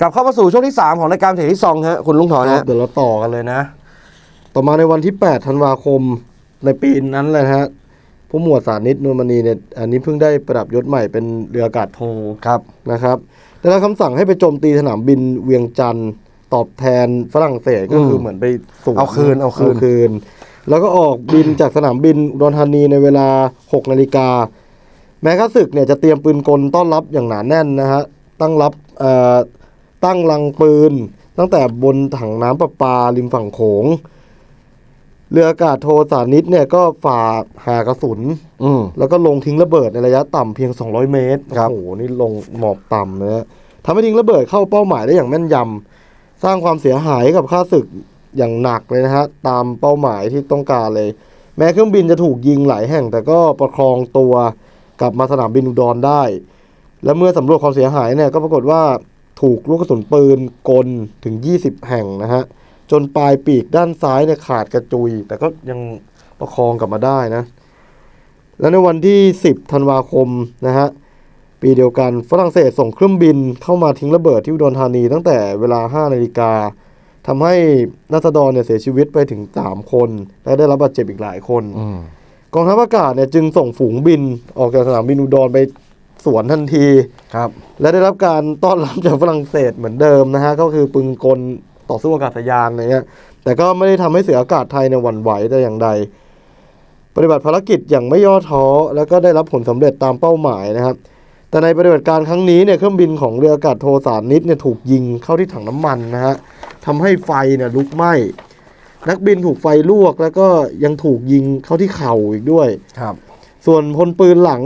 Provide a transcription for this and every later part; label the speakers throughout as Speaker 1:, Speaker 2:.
Speaker 1: กลับเข้ามาสู่ช่วงที่ 3 ของรายการเทที่ซองฮะคุณลุงถอน
Speaker 2: ครั
Speaker 1: ฮะ
Speaker 2: บเดี๋ยวเราต่อกันเลยนะ ต่อมาในวันที่ 8 ธันวาคมในปีนั้นเลยนะฮะ ผู้หมวดสานิตนวลมณีเนี่ย อันนี้เพิ่งได้ประดับยศใหม่เป็นเรืออากาศโท
Speaker 1: ครับ
Speaker 2: นะครับ ได้รับคำสั่งให้ไปโจมตีสนามบินเวียงจันทร์ตอบแทนฝรั่งเศสก็คือเหมือนไปสู
Speaker 1: เอาคืนเอาคืน
Speaker 2: คืนแล้วก็ออกบินจากสนามบินอุดรธานีในเวลา 6 นาฬิกา แม้ข้าศึกเนี่ยจะเตรียมปืนกลต้อนรับอย่างหนาแน่นนะฮะ ตั้งรับเอ่อ ตั้งลังปืน ตั้งแต่บนถังน้ำประปาริมฝั่งโขง เรืออากาศโทสานิตเนี่ยก็ฝ่าหากระสุน
Speaker 1: อืม
Speaker 2: แล้วก็ลงทิ้งระเบิดในระยะต่ำเพียง 200 เมตร
Speaker 1: ครับ
Speaker 2: โอ้โห นี่ลงหมอกต่ำนะฮะทำให้ทิ้งระเบิดเข้าเป้าหมายได้อย่างแม่นยำ สร้างความเสียหายให้กับข้าศึกอย่างหนักเลยนะฮะ ตามเป้าหมายที่ต้องการเลย แม้เครื่องบินจะถูกยิงหลายแห่ง แต่ก็ประคองตัวกลับมาสนามบินอุดรได้ และเมื่อสำรวจความเสียหายเนี่ยก็ปรากฏว่า ถูกลูกกระสุนปืนกลถึง 20 แห่งนะฮะ จนปลายปีกด้านซ้ายเนี่ยขาดกระจุย แต่ก็ยังประคองกลับมาได้นะ แล้วในวันที่ 10 ธันวาคมนะฮะ ปีเดียวกันฝรั่งเศสส่งเครื่องบินเข้ามาทิ้งระเบิดที่อุดรธานีตั้งแต่เวลา 5 นาฬิกาทำให้นัสดรเนี่ยเสียชีวิตไปถึง 3 คน และได้รับบาดเจ็บอีกหลายคน
Speaker 1: อืม
Speaker 2: กองทัพอากาศเนี่ยจึงส่งฝูงบินออกจากสนามบินอุดรไป สวนทันที
Speaker 1: ครับ
Speaker 2: และได้รับการต้อนรับจากฝรั่งเศสเหมือนเดิมนะฮะ ก็คือปืนกลต่อสู้อากาศยานอะไรเงี้ย แต่ก็ไม่ได้ทำให้เสืออากาศไทยเนี่ยหวั่นไหวแต่อย่างใด ปฏิบัติภารกิจอย่างไม่ย่อท้อ แล้วก็ได้รับผลสำเร็จตามเป้าหมายนะครับ แต่ในปฏิบัติการครั้งนี้เนี่ยเครื่องบินของเรืออากาศโทสารนิดเนี่ยถูกยิงเข้าที่ถังน้ำมันนะฮะทำให้ไฟเนี่ยลุกไหม้นักบินถูกไฟลวกแล้วก็ยังถูกยิงเข้าที่เข่าอีกด้วย
Speaker 1: ครับ
Speaker 2: ส่วนพลปืนหลัง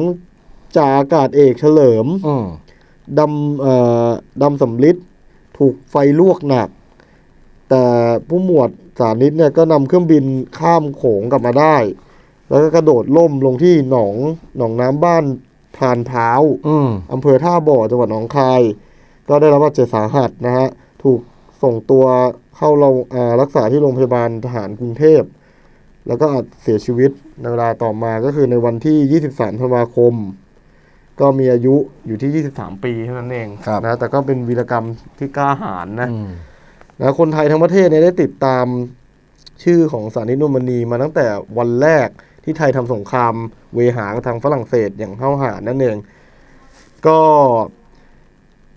Speaker 2: จากอากาศเอกเฉลิม
Speaker 1: อืม
Speaker 2: ดำเอ่อดำสำลิดถูกไฟลวกหนัก แต่ผู้หมวดสานิตเนี่ยก็นำเครื่องบินข้ามโขงกลับมาได้ แล้วก็กระโดดล่มลงที่หนองหนองน้ำบ้านพรานพร้าว
Speaker 1: อืม
Speaker 2: อำเภอท่าบ่อจังหวัดหนองคาย ก็ได้รับบาดเจ็บสาหัสนะฮะ ถูกส่งตัวเข้าเราอ่ารักษาที่โรงพยาบาลทหารกรุงเทพ แล้วก็อาจเสียชีวิตในเวลาต่อมาก็คือในวันที่ 23ธันวาคม ก็มีอายุอยู่ที่ 23 ปีเท่านั้นเอง
Speaker 1: ครับ
Speaker 2: นะแต่ก็เป็นวีรกรรมที่กล้าหาญนะ
Speaker 1: อืม
Speaker 2: นะคนไทยทั้งประเทศเนี่ยได้ติดตามชื่อของสานิตนวลมณีมาตั้งแต่วันแรกที่ไทยทำสงครามเวหากับทางฝรั่งเศสอย่างห้าวหาญนั่นเอง ก็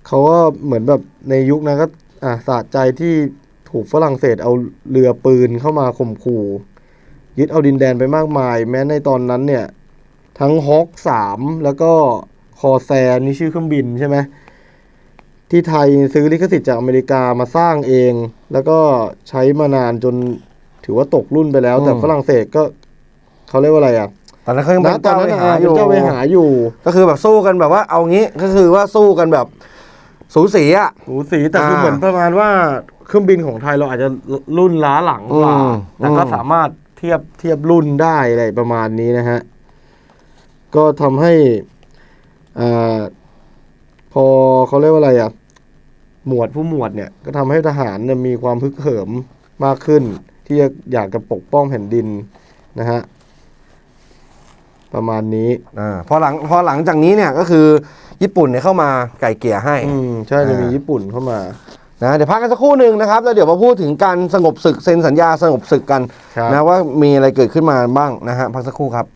Speaker 2: เขาก็เหมือนแบบในยุคนั้นก็อะสะใจที่ถูกฝรั่งเศสเอาเรือปืนเข้ามาข่มขู่ยึดเอาดินแดนไปมากมาย แม้ในตอนนั้นเนี่ย ทั้งฮอคสามแล้วก็คอแซนนี่ชื่อเครื่องบินใช่ไหมที่ไทยซื้อลิขสิทธิ์จากอเมริกามาสร้างเอง แล้วก็ใช้มานานจนถือว่าตกรุ่นไปแล้ว แต่
Speaker 1: อืม
Speaker 2: ฝรั่งเศสก็เขาเรียกว่าอะไรอะ
Speaker 1: ตอนนั้นเขายัง
Speaker 2: ณ
Speaker 1: เป็น
Speaker 2: ตอน
Speaker 1: เจ้า
Speaker 2: นั้น
Speaker 1: ไป
Speaker 2: อะ
Speaker 1: หาอ
Speaker 2: เป็น
Speaker 1: ยู่
Speaker 2: เจ้าไปหาอยู่
Speaker 1: ก็คือแบบสู้กันแบบว่าเอางี้ก็คือว่าสู้กันแบบ สูสีอะ
Speaker 2: หูสีแต่คือ
Speaker 1: อ่า
Speaker 2: เหมือนประมาณว่าเครื่องบินของไทยเราอาจจะรุ่นล้าหลังกว่า
Speaker 1: อืม
Speaker 2: แต่ก็
Speaker 1: อืม
Speaker 2: สามารถเทียบเทียบรุ่นได้อะไรประมาณนี้นะฮะ ก็ทำให้อ่าพอเขาเรียกว่าอะไรอะ หมวดผู้หมวดเนี่ย ก็ทำให้ทหารเนี่ยมีความฮึกเหิมมากขึ้น ที่จะอยากจะปกป้องแผ่นดินนะฮะประมาณนี้
Speaker 1: อ่าพอหลังพอหลังจากนี้เนี่ยก็คือญี่ปุ่นเนี่ยเข้ามาไก่เกลี่ยให้
Speaker 2: อืมใช่จะมี
Speaker 1: อ่า
Speaker 2: ญี่ปุ่นเข้ามา
Speaker 1: นะเดี๋ยวพักกันสักครู่หนึ่งนะครับแล้วเดี๋ยวมาพูดถึงการสงบศึกเซ็นสัญญาสงบศึกกัน
Speaker 2: ครับ
Speaker 1: นะว่ามีอะไรเกิดขึ้นมาบ้างนะฮะพักสักครู่ครับ